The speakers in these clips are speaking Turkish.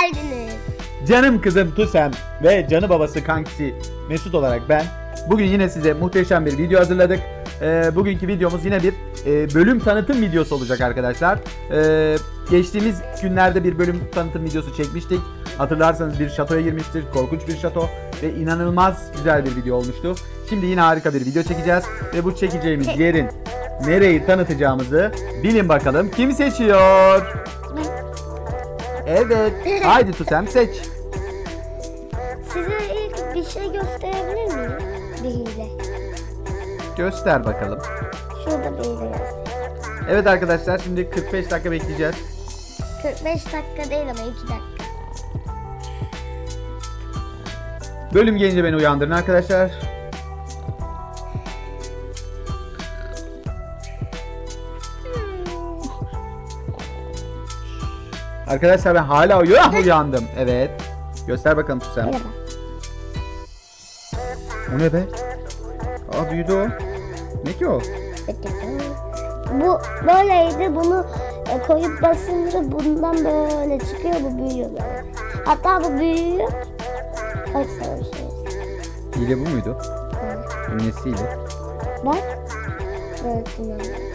geldiniz. Canım kızım Tusem ve canı babası kankisi Mesut olarak ben bugün yine size muhteşem bir video hazırladık. Ee, bugünkü videomuz yine bir e, bölüm tanıtım videosu olacak arkadaşlar. Ee, geçtiğimiz günlerde bir bölüm tanıtım videosu çekmiştik. Hatırlarsanız bir şatoya girmiştir. Korkunç bir şato ve inanılmaz güzel bir video olmuştu. Şimdi yine harika bir video çekeceğiz ve bu çekeceğimiz yerin nereyi tanıtacağımızı bilin bakalım kim seçiyor? Evet. Haydi Tusem seç. Size ilk bir şey gösterebilir miyim? Bir hile. Göster bakalım. Şurada bir hile göster. Evet arkadaşlar şimdi 45 dakika bekleyeceğiz. 45 dakika değil ama 2 dakika. Bölüm gelince beni uyandırın arkadaşlar. Arkadaşlar ben hala uyu ah, uyandım. Evet. Göster bakalım. Merhaba. O ne be? Aa büyüdü o. Ne ki o? Bu böyleydi. Bunu e, koyup basınca bundan böyle çıkıyor. Bu büyüyor böyle. Hatta bu büyüyor. Bir şey. Hile bu muydu? Evet. Nesiyle? Bak. Evet, inanıyorum.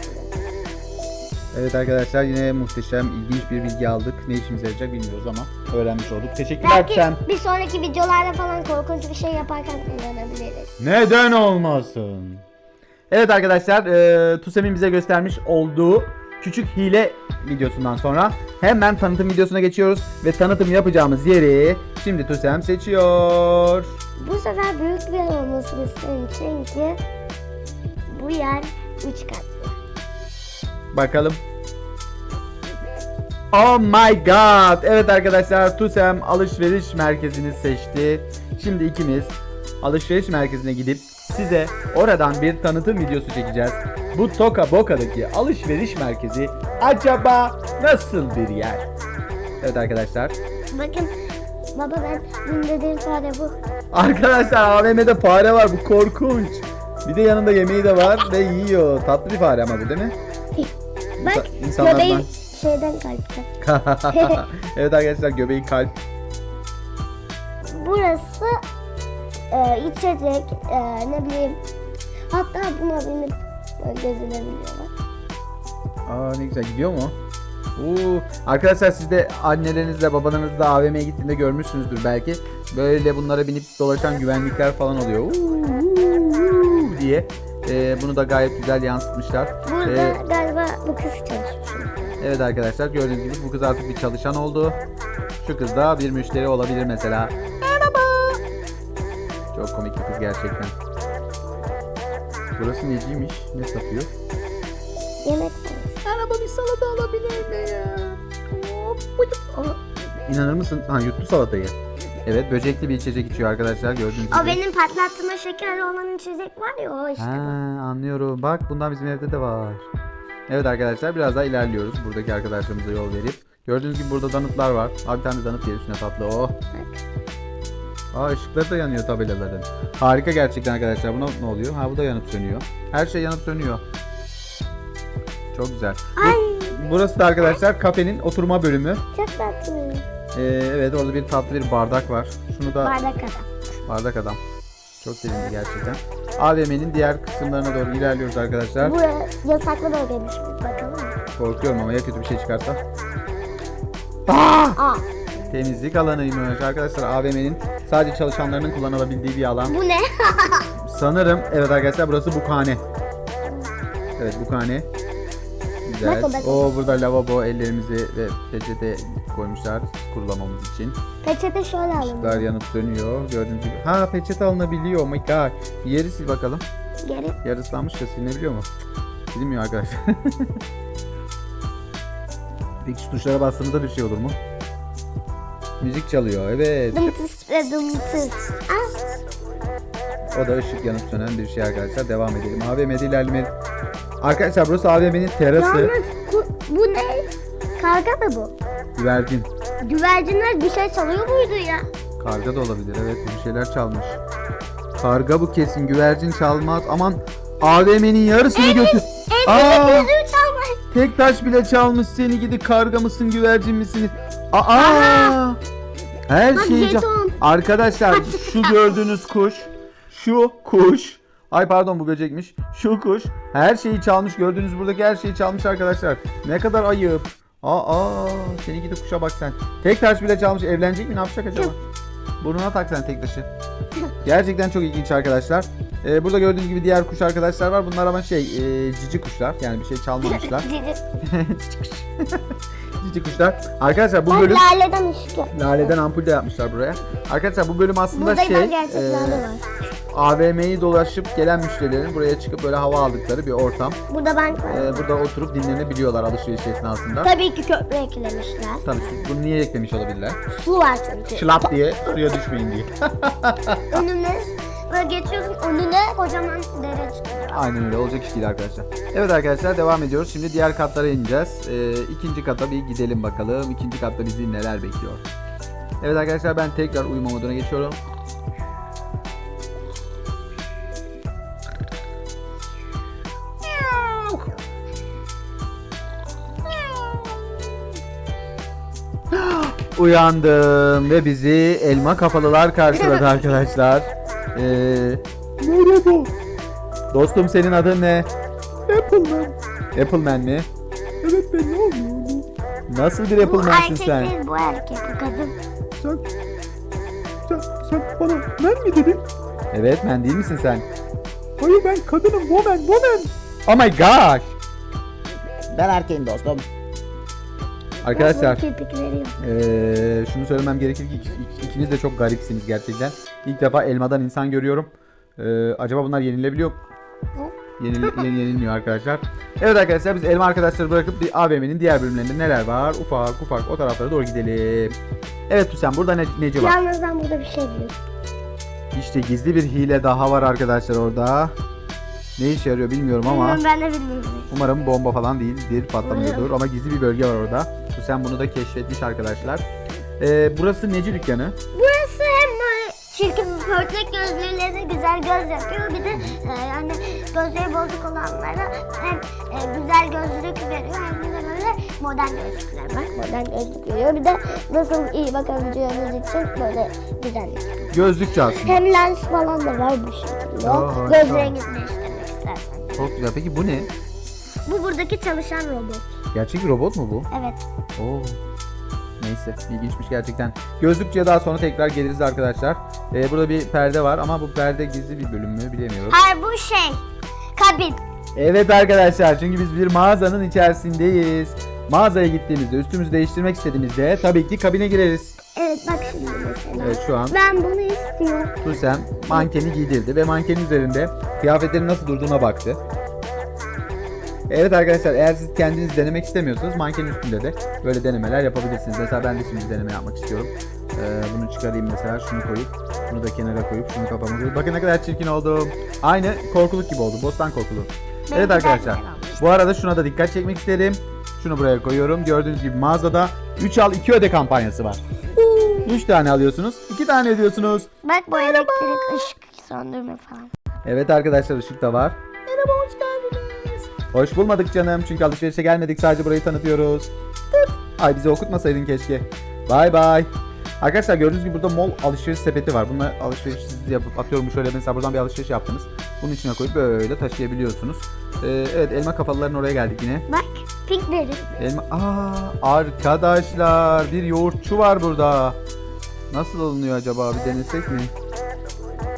Evet arkadaşlar yine muhteşem, ilginç bir bilgi aldık. Ne işimize yarayacak bilmiyoruz ama öğrenmiş olduk. Teşekkürler. Belki bir sonraki videolarda falan korkunç bir şey yaparken kullanabiliriz. Neden olmasın? Evet arkadaşlar, e, Tusem'in bize göstermiş olduğu küçük hile videosundan sonra hemen tanıtım videosuna geçiyoruz ve tanıtım yapacağımız yeri şimdi Tusem seçiyor. Bu sefer büyük bir yer olmasını isterim çünkü bu yer 3 katlı. Bakalım. Oh my god. Evet arkadaşlar Tusem alışveriş merkezini seçti. Şimdi ikimiz alışveriş merkezine gidip size oradan bir tanıtım videosu çekeceğiz. Bu Toka Boka'daki alışveriş merkezi acaba nasıl bir yer? Evet arkadaşlar. Bakın baba ben dün dediğim fare bu. Arkadaşlar AVM'de fare var bu korkunç. Bir de yanında yemeği de var ve yiyor. Tatlı bir fare ama bu değil mi? Bak insanlardan- göbeği şeyden kalpten. evet arkadaşlar göbeği kalp. Burası e, içecek e, ne bileyim hatta buna binip gezilebiliyorlar. Aa ne güzel gidiyor mu? Oo, arkadaşlar siz de annelerinizle babalarınızla AVM'ye gittiğinde görmüşsünüzdür belki. Böyle bunlara binip dolaşan güvenlikler falan oluyor. Uuu diye. Ee, bunu da gayet güzel yansıtmışlar. Burada Ee, galiba bu kız çalışmış. evet arkadaşlar gördüğünüz gibi bu kız artık bir çalışan oldu. Şu kız da bir müşteri olabilir mesela. Merhaba. Çok komik bir kız gerçekten. Burası neciymiş? Ne satıyor? Yemek. Araba bir salata alabilir mi ya? İnanır mısın? Ha yuttu salatayı. Evet böcekli bir içecek içiyor arkadaşlar gördüğünüz gibi. O benim patlattığıma şeker olan içecek var ya o işte. Ha anlıyorum. Bak bundan bizim evde de var. Evet arkadaşlar biraz daha ilerliyoruz. Buradaki arkadaşlarımıza yol verip. Gördüğünüz gibi burada danıtlar var. Abi bir tane danıt yer üstüne tatlı. Oh. Aa ışıkları da yanıyor tabelaların. Harika gerçekten arkadaşlar. Buna ne oluyor? Ha bu da yanıp sönüyor. Her şey yanıp sönüyor. Çok güzel. Ay burası da arkadaşlar kafenin oturma bölümü. çok tatlı. Ee, evet orada bir tatlı bir bardak var. Şunu da Bardak adam. bardak adam. Çok sevindi gerçekten. AVM'nin diğer kısımlarına doğru ilerliyoruz arkadaşlar. Bu yasaklı bölgeymiş. Bakalım mı? Korkuyorum ama ya kötü bir şey çıkarsa. Aa! Aa Temizlik alanıymış arkadaşlar. AVM'nin sadece çalışanlarının kullanabildiği bir alan. bu ne? Sanırım evet arkadaşlar burası bukhane. Evet bukhane. Güzel. O burada lavabo ellerimizi ve peçete koymuşlar kurulamamız için. Peçete şöyle alın. Işıklar yanıp sönüyor. Gördüğünüz gibi. Ha peçete alınabiliyor. Oh my god. Yeri sil bakalım. Geri. Yer ıslanmış da silinebiliyor mu? Silinmiyor arkadaşlar. Peki şu tuşlara bastığımızda bir şey olur mu? Müzik çalıyor. Evet. Dımtıs ve dımtıs. Ah O da ışık yanıp sönen bir şey arkadaşlar. Devam edelim. AVM'de ilerlemeyelim. Arkadaşlar burası AVM'nin terası. yalnız bu, bu ne? Karga mı bu? Güvercin. Güvercinler bir şey çalıyor muydu ya? Karga da olabilir. Evet bir şeyler çalmış. Karga bu kesin. Güvercin çalmaz. Aman AVM'nin yarısını götür. Aa, Yüzüğü çalmayın. tek taş bile çalmış seni gidi karga mısın güvercin misiniz? Aa! Her Bak, şeyi... Arkadaşlar şu gördüğünüz kuş, şu kuş, ay pardon bu böcekmiş, şu kuş her şeyi çalmış. Gördüğünüz buradaki her şeyi çalmış arkadaşlar. Ne kadar ayıp. Aa, aa seni gidip kuşa bak sen. Tek taş bile çalmış. Evlenecek mi? Ne yapacak acaba? Burnuna tak sen tek taşı. Gerçekten çok ilginç arkadaşlar. Ee, burada gördüğünüz gibi diğer kuş arkadaşlar var. Bunlar ama şey e, cici kuşlar. Yani bir şey çalmamışlar. Cici. cici kuş. cici kuşlar. Arkadaşlar bu Bak bölüm laleden ışık. Laleden ampul de yapmışlar buraya. Arkadaşlar bu bölüm aslında Burada şey ben gerçeklerde e, var. AVM'yi dolaşıp gelen müşterilerin buraya çıkıp böyle hava aldıkları bir ortam. Burada bank var. E, burada oturup dinlenebiliyorlar alışveriş esnasında. Tabii ki köprü eklemişler. Tabii su- bunu niye eklemiş olabilirler? Su var çünkü. Şılap diye suya düşmeyin diye. Önüne böyle geçiyorsun önüne kocaman dere çıkıyor. Aynen öyle olacak iş değil arkadaşlar. Evet arkadaşlar devam ediyoruz. Şimdi diğer katlara ineceğiz. E, ikinci kata bir gidelim bakalım. İkinci katta bizi neler bekliyor. Evet arkadaşlar ben tekrar uyuma moduna geçiyorum. Uyandım ve bizi elma kafalılar karşıladı arkadaşlar. Ee, merhaba. Dostum senin adın ne? Appleman. Appleman mi? Evet ben ne oluyorum? Nasıl bir Bu Appleman'sın erkek sen? değil bu erkek bu kadın. Sen, sen, sen bana ben mi dedin? Evet ben değil misin sen? Hayır ben kadınım woman woman. Oh my gosh. Ben erkeğim dostum. Arkadaşlar Bu eee, şunu söylemem gerekir ki ik- ik- ikiniz de çok garipsiniz gerçekten. İlk defa elmadan insan görüyorum. Eee, acaba bunlar yenilebiliyor mu? Yenil, yeni- yenilmiyor arkadaşlar. Evet arkadaşlar biz elma arkadaşları bırakıp bir AVM'nin diğer bölümlerinde neler var ufak ufak o taraflara doğru gidelim. Evet Tüsen burada ne, neci var? Yalnız ben burada bir şey biliyorum. İşte gizli bir hile daha var arkadaşlar orada. Ne işe yarıyor bilmiyorum ama Bilmiyorum ben de bilmiyorum. umarım bomba falan değildir, patlamıyordur ama gizli bir bölge var orada. Sen bunu da keşfetmiş arkadaşlar. Ee, burası neci dükkanı? Böyle çirkin pörtlek gözlülere güzel göz yapıyor. Bir de e, yani gözleri bozuk olanlara hem e, güzel gözlük veriyor hem de böyle modern gözlükler var. Modern gözlük veriyor. Bir de nasıl iyi bakabileceğiniz için böyle güzellik. Gözlükçü aslında. Hem lens falan da var bu şekilde. Göz harika. rengini değiştirmek istersen. Çok güzel. Peki bu ne? Bu buradaki çalışan robot. Gerçek bir robot mu bu? Evet. Oo. Neyse ilginçmiş gerçekten. Gözlükçüye daha sonra tekrar geliriz arkadaşlar. Ee, burada bir perde var ama bu perde gizli bir bölüm mü bilemiyorum. Hayır bu şey. Kabin. Evet arkadaşlar çünkü biz bir mağazanın içerisindeyiz. Mağazaya gittiğimizde üstümüzü değiştirmek istediğimizde tabii ki kabine gireriz. Evet bak şimdi mesela. Evet şu an Ben bunu istiyorum. Tusem mankeni giydirdi ve mankenin üzerinde kıyafetlerin nasıl durduğuna baktı. Evet arkadaşlar eğer siz kendiniz denemek istemiyorsanız mankenin üstünde de böyle denemeler yapabilirsiniz. Mesela ben de şimdi deneme yapmak istiyorum. Ee, bunu çıkarayım mesela şunu koyup bunu da kenara koyup şunu kafama koyup. Bakın ne kadar çirkin oldum. Aynı korkuluk gibi oldu. Bostan korkuluğu. Evet arkadaşlar. olmuş. Bu arada şuna da dikkat çekmek isterim. Şunu buraya koyuyorum. Gördüğünüz gibi mağazada 3 al 2 öde kampanyası var. 3 tane alıyorsunuz. 2 tane ödüyorsunuz. Bak bu elektrik ışık söndürme falan. Evet arkadaşlar ışık da var. Merhaba hoş. Hoş bulmadık canım çünkü alışverişe gelmedik sadece burayı tanıtıyoruz. Ay bizi okutmasaydın keşke. Bay bay. Arkadaşlar gördüğünüz gibi burada mol alışveriş sepeti var. Bununla alışveriş yapıp atıyorum şöyle mesela buradan bir alışveriş yaptınız. Bunun içine koyup böyle taşıyabiliyorsunuz. Ee, evet elma kafalıların oraya geldik yine. Bak pinkleri. Elma... Aa, arkadaşlar bir yoğurtçu var burada. Nasıl alınıyor acaba bir denesek mi?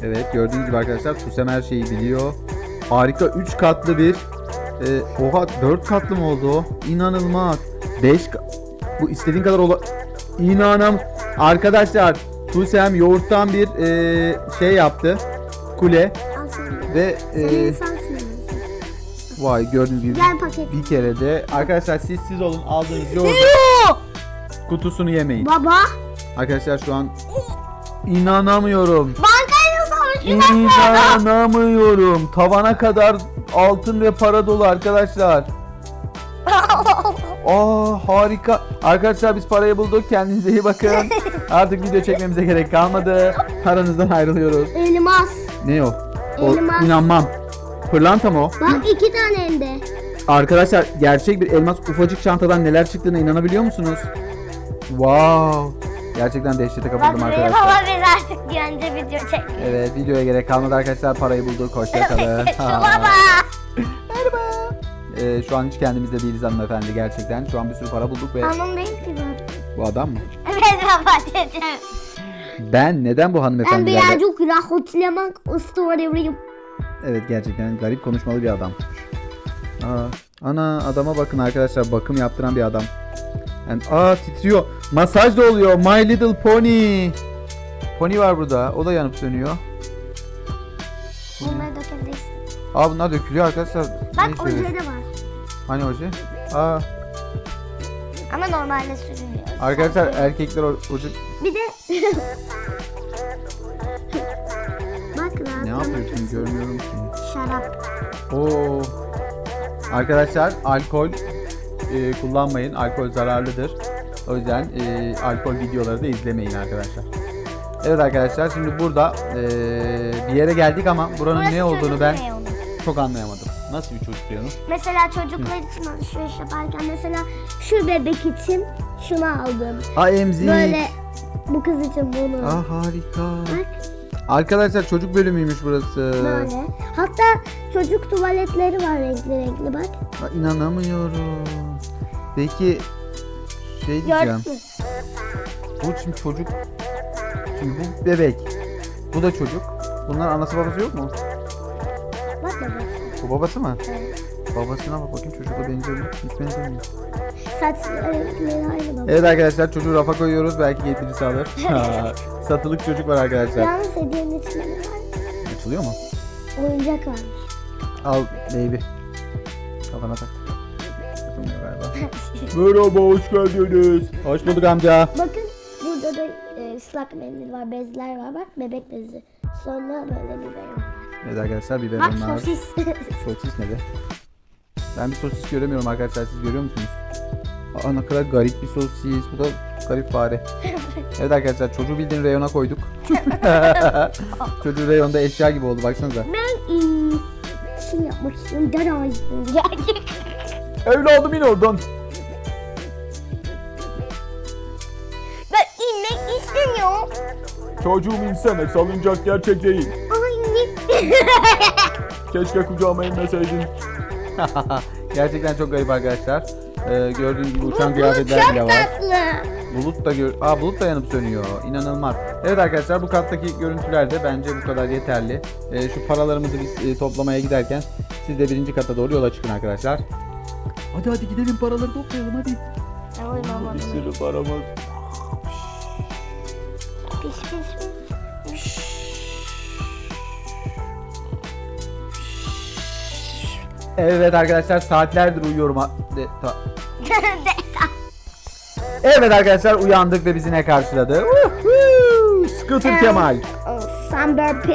Evet gördüğünüz gibi arkadaşlar Tusem her şeyi biliyor. Harika 3 katlı bir e, oha 4 katlı mı oldu o? İnanılmaz. 5 bu istediğin kadar ola İnanam arkadaşlar Tusem yoğurttan bir e, şey yaptı. Kule ve e, vay gördüğünüz gibi bir kere de arkadaşlar siz siz olun aldığınız yoğurt kutusunu yemeyin. Baba. Arkadaşlar şu an inanamıyorum. Savaşıyor. İnanamıyorum. Tavana kadar altın ve para dolu arkadaşlar. Aa harika. Arkadaşlar biz parayı bulduk. Kendinize iyi bakın. Artık video çekmemize gerek kalmadı. Aranızdan ayrılıyoruz. Elmas. Ne o? o Elmas. inanmam. Pırlanta mı o? Bak iki tane elde. Arkadaşlar gerçek bir elmas ufacık çantadan neler çıktığına inanabiliyor musunuz? Wow. Gerçekten dehşete kapıldım buraya arkadaşlar. baba biz artık güvence video çekiyoruz. Evet videoya gerek kalmadı arkadaşlar. Parayı bulduk. Hoşçakalın. Baba. Merhaba. Ee, şu an hiç kendimizde değiliz hanımefendi gerçekten. Şu an bir sürü para bulduk ve Anlam değil ki bu. bu adam mı? Evet baba dedim. Ben neden bu Ben hanımefendilerle... birazcık rahatlamak istiyorum. Evet gerçekten garip konuşmalı bir adam. Aa, ana adama bakın arkadaşlar bakım yaptıran bir adam. Yani, aa titriyor. Masaj da oluyor. My Little Pony. Pony var burada. O da yanıp sönüyor. Bunları dökebilirsin. Aa bunlar dökülüyor arkadaşlar. Bak işe oje de var. Hani oje? Aa Ama normalde sürünüyor. arkadaşlar erkekler o- oje... Bir de... Bak Ne yapıyorsun görmüyorum ki. Şarap. Oo. Arkadaşlar alkol e, kullanmayın. Alkol zararlıdır. O yüzden e, alkol videoları da izlemeyin arkadaşlar. Evet arkadaşlar şimdi burada e, bir yere geldik ama buranın Burası ne olduğunu ben reyonu. çok anlayamadım. Nasıl bir çocuk reyonu? Mesela çocuklar için alışveriş yaparken mesela şu bebek için şunu aldım. Aa emzik. Böyle bu kız için bunu. Aa harika. Bak Arkadaşlar çocuk bölümüymüş burası. böyle. Hatta çocuk tuvaletleri var renkli renkli bak. Aa, inanamıyorum. Peki şey diyeceğim. Bu şimdi çocuk. Şimdi bu bebek. Bu da çocuk. Bunların anası babası yok mu? Bak baba. Bu babası mı? Evet. Babasına bak bakayım çocukla benziyor mu? Hiç benzemiyor. Saçları renkleri aynı baba. Evet arkadaşlar çocuğu rafa koyuyoruz. Belki getirisi alır. Satılık çocuk var arkadaşlar. Yalnız hediyenin içinde ne var? Açılıyor mu? Oyuncak var. Al baby. Kafana tak. Merhaba hoş geldiniz. Hoş bulduk amca. Bakın burada da e, ıslak mendil var, bezler var. Bak bebek bezi. Sonra böyle bir bebek. Evet arkadaşlar Bak biberonlar. sosis. Sosis ne be? Ben bir sosis göremiyorum arkadaşlar. Siz görüyor musunuz? Aa ne kadar garip bir sosis. Bu da garip fare. Evet arkadaşlar çocuğu bildiğin reyona koyduk. Çocuğu reyonda eşya gibi oldu baksanıza. ben e, şey yapmak istiyorum. Den. Gerçek. Evladım in oradan. Çocuğum insene salıncak gerçek değil. Keşke kucağıma inmeseydin. Gerçekten çok garip arkadaşlar. Ee, gördüğünüz gibi uçan kıyafetler çok bile var. tatlı. Bulut da gör Aa bulut da yanıp sönüyor. İnanılmaz. Evet arkadaşlar bu kattaki görüntüler de bence bu kadar yeterli. Ee, şu paralarımızı biz e, toplamaya giderken siz de birinci kata doğru yola çıkın arkadaşlar. Hadi hadi gidelim paraları toplayalım hadi. Bir sürü paramız. Piş piş Evet arkadaşlar saatlerdir uyuyorum. ha- De, ta- De- Evet arkadaşlar uyandık ve bizi ne karşıladı? Woohoo! Scooter Kemal. Somber pill.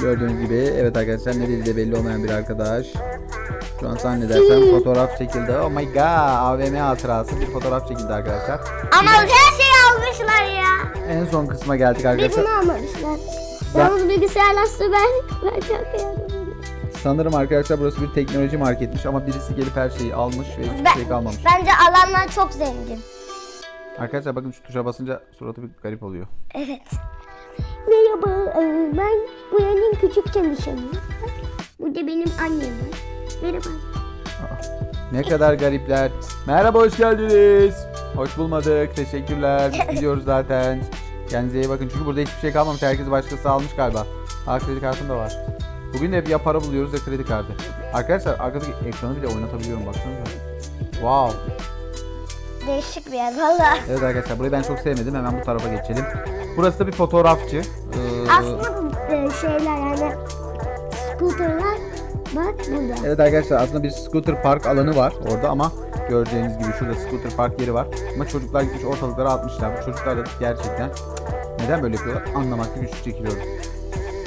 Gördüğünüz gibi evet arkadaşlar ne dediği de belli olmayan bir arkadaş. Şu an zannedersem fotoğraf çekildi. Oh my god AVM hatırası bir fotoğraf çekildi arkadaşlar. Ama her şeyi almışlar ya. En son kısma geldik Bir arkadaşlar. bunu almamışlar. Yalnız bilgisayarlar ben, ben çok beğendim. Sanırım arkadaşlar burası bir teknoloji marketmiş ama birisi gelip her şeyi almış ve hiçbir şey kalmamış. Bence alanlar çok zengin. Arkadaşlar bakın şu tuşa basınca suratı bir garip oluyor. Evet. Merhaba, e, ben buranın küçük çalışanıyım. Bak, Burada benim annem var. Merhaba. Ne kadar garipler. Merhaba hoş geldiniz. Hoş bulmadık. Teşekkürler. Biz gidiyoruz zaten. Kendinize iyi bakın. Çünkü burada hiçbir şey kalmamış. Herkes başkası almış galiba. Ha kredi kartım da var. Bugün de ya para buluyoruz ya kredi kartı. Arkadaşlar arkadaki ekranı bile oynatabiliyorum baksanıza. Wow. Değişik bir yer valla. Evet arkadaşlar burayı ben çok sevmedim. Hemen bu tarafa geçelim. Burası da bir fotoğrafçı. Ee, Aslında e, şeyler yani scooterlar bak burada. Evet arkadaşlar aslında bir scooter park alanı var orada ama göreceğiniz gibi şurada scooter park yeri var. Ama çocuklar gitmiş ortalıklara atmışlar. Bu çocuklar da gerçekten neden böyle yapıyorlar anlamakta güçlük çekiliyorum.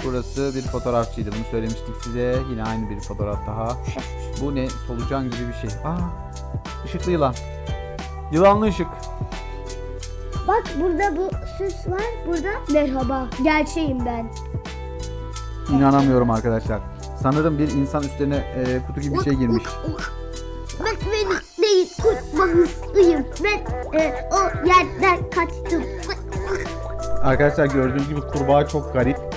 Burası bir fotoğrafçıydı. Bunu söylemiştik size. Yine aynı bir fotoğraf daha. Bu ne? Solucan gibi bir şey. Aa, ışıklı yılan. Yılanlı ışık. Bak burada bu süs var. Burada merhaba. Gerçeğim ben. İnanamıyorum arkadaşlar. Sanırım bir insan üstlerine e, kutu gibi bir şey girmiş. Bak beni değil kurt ama hızlıyım. Ben e, o yerden kaçtım. Arkadaşlar gördüğünüz gibi kurbağa çok garip.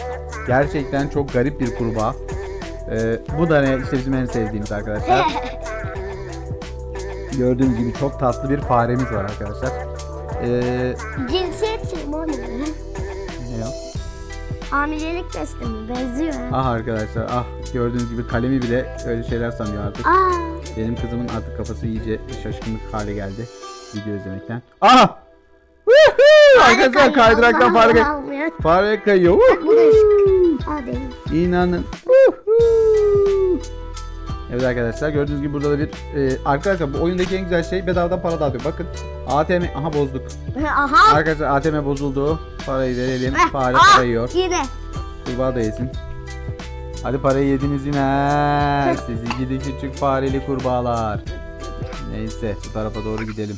Gerçekten çok garip bir kurbağa. Ee, bu da ne işte bizim en sevdiğimiz arkadaşlar. Gördüğünüz gibi çok tatlı bir faremiz var arkadaşlar. Ee, Cinsiyet o ne? ne o? Hamilelik testi mi? Benziyor. ha. Ah arkadaşlar ah gördüğünüz gibi kalemi bile öyle şeyler sanıyor artık. Aa, Benim kızımın artık kafası iyice şaşkınlık hale geldi video izlemekten. Woohoo! Arkadaşlar kaydıraktan fare, kayıyor. fare kayıyor. Değil. İnanın. Evet arkadaşlar gördüğünüz gibi burada da bir e, arkadaşlar bu oyundaki en güzel şey bedavadan para dağıtıyor. Bakın ATM aha bozduk. Aha. Arkadaşlar ATM bozuldu. Parayı verelim. Fare aa, parayı yiyor. Yine. Kurbağa da yesin. Hadi parayı yediniz yine. Sizi gidi küçük fareli kurbağalar. Neyse bu tarafa doğru gidelim.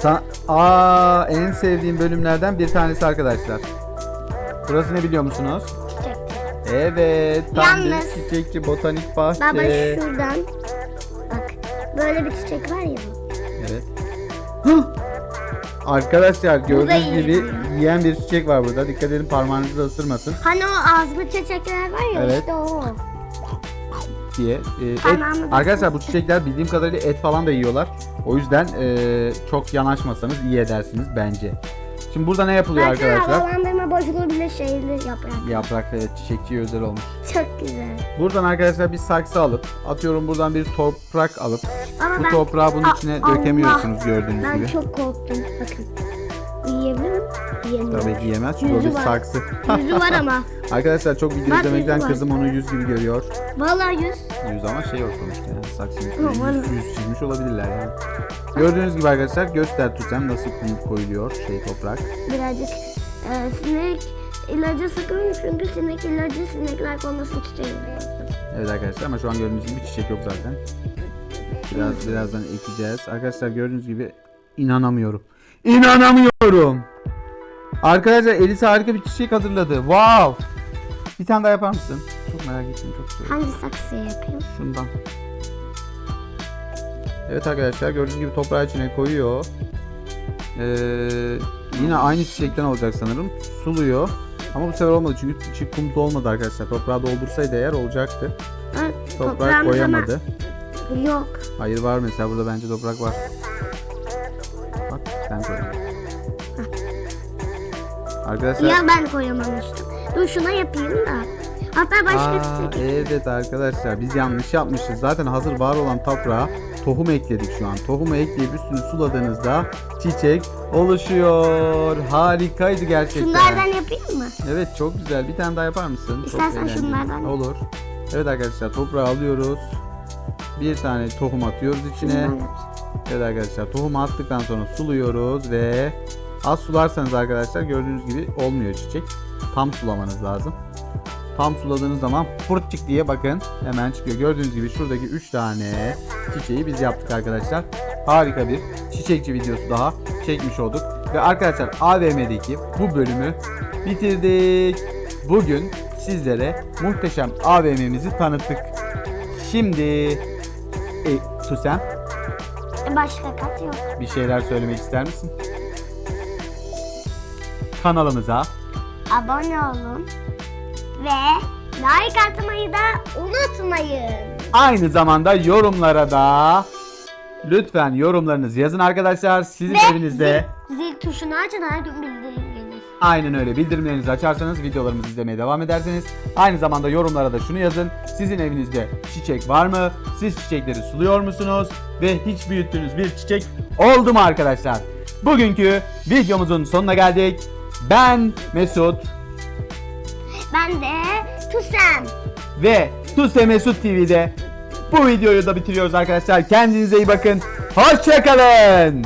Sa Aa en sevdiğim bölümlerden bir tanesi arkadaşlar. Burası ne biliyor musunuz? Çiçek. Evet, tam Yalnız- bir çiçekçi botanik bahçe. Baba şuradan. Bak. Böyle bir çiçek var ya. Evet. Hah! Arkadaşlar gördüğünüz gibi yiyen bir çiçek var burada. Dikkat edin parmağınızı da ısırmasın Hani o ağzı çiçekler var ya Evet. işte o. diye. Ee, et- Parmağımı da arkadaşlar bu çiçekler bildiğim kadarıyla et falan da yiyorlar. O yüzden ee, çok yanaşmasanız iyi edersiniz bence. Şimdi burada ne yapılıyor Baksana arkadaşlar? havalandırma boşluğu bile şeyli yaprak. Yaprak ve çiçekçi özel olmuş. Çok güzel. Buradan arkadaşlar bir saksı alıp atıyorum buradan bir toprak alıp Ama bu ben, toprağı bunun Aa, içine Allah! dökemiyorsunuz gördüğünüz ben gibi. çok korktum. Bakın. Miyim? Yiyemiyorum. Tabii ki yemez çünkü o Yüzü bir var. saksı. Yüzü var ama. Arkadaşlar çok video Bak, izlemekten yüzü var. kızım onu yüz gibi görüyor. Vallahi yüz. Yüz ama şey o sonuçta yani Aman. üstüne yüz, yüz çizmiş olabilirler yani. Gördüğünüz gibi arkadaşlar göster tutsam nasıl kum koyuluyor şey toprak. Birazcık e, sinek ilacı sıkıyorum çünkü sinek ilacı sinekler konmasın çiçeği. Evet arkadaşlar ama şu an gördüğünüz gibi çiçek yok zaten. Biraz birazdan ekeceğiz. Arkadaşlar gördüğünüz gibi inanamıyorum. İnanamıyorum. Arkadaşlar Elisa harika bir çiçek hazırladı. Wow. Bir tane daha yapar mısın? Çok merak ettim çok istiyorum. Hangi saksıya yapayım? Şundan. Evet arkadaşlar gördüğünüz gibi toprağı içine koyuyor. Ee, yine aynı çiçekten olacak sanırım. Suluyor. Ama bu sefer olmadı çünkü çiçek kumda olmadı arkadaşlar. Toprağı doldursaydı eğer olacaktı. Toprağımız koyamadı. ama Yok. Hayır var mesela burada bence toprak var. Sen koy. Arkadaşlar Ya ben koyamamıştım. Dur şuna yapayım da. Hatta başka Aa, çiçek. evet arkadaşlar biz yanlış yapmışız. Zaten hazır var olan toprağa tohum ekledik şu an. Tohumu ekleyip üstünü suladığınızda çiçek oluşuyor. Harikaydı gerçekten. Şunlardan yapayım mı? Evet çok güzel. Bir tane daha yapar mısın? İstersen şunlardan. Olur. Evet arkadaşlar toprağı alıyoruz. Bir tane tohum atıyoruz içine. Yapayım. Evet arkadaşlar tohumu attıktan sonra suluyoruz ve az sularsanız arkadaşlar gördüğünüz gibi olmuyor çiçek. Tam sulamanız lazım. Tam suladığınız zaman fırtçık diye bakın hemen çıkıyor. Gördüğünüz gibi şuradaki 3 tane çiçeği biz yaptık arkadaşlar. Harika bir çiçekçi videosu daha çekmiş olduk. Ve arkadaşlar AVM'deki bu bölümü bitirdik. Bugün sizlere muhteşem AVM'mizi tanıttık. Şimdi e, Tusem E, Başka kat yok. bir şeyler söylemek ister misin? Kanalımıza Abone olun. Ve like atmayı da unutmayın. aynı zamanda yorumlara da lütfen yorumlarınızı yazın arkadaşlar. Sizin Ve evinizde zil, zil tuşunu açın her gün bildirim. Aynen öyle bildirimlerinizi açarsanız videolarımızı izlemeye devam edersiniz. Aynı zamanda yorumlara da şunu yazın. Sizin evinizde çiçek var mı? Siz çiçekleri suluyor musunuz? Ve hiç büyüttüğünüz bir çiçek oldu mu arkadaşlar? Bugünkü videomuzun sonuna geldik. Ben Mesut Ben de Tusem. ve Tuse Mesut TV'de bu videoyu da bitiriyoruz arkadaşlar. Kendinize iyi bakın. Hoşçakalın.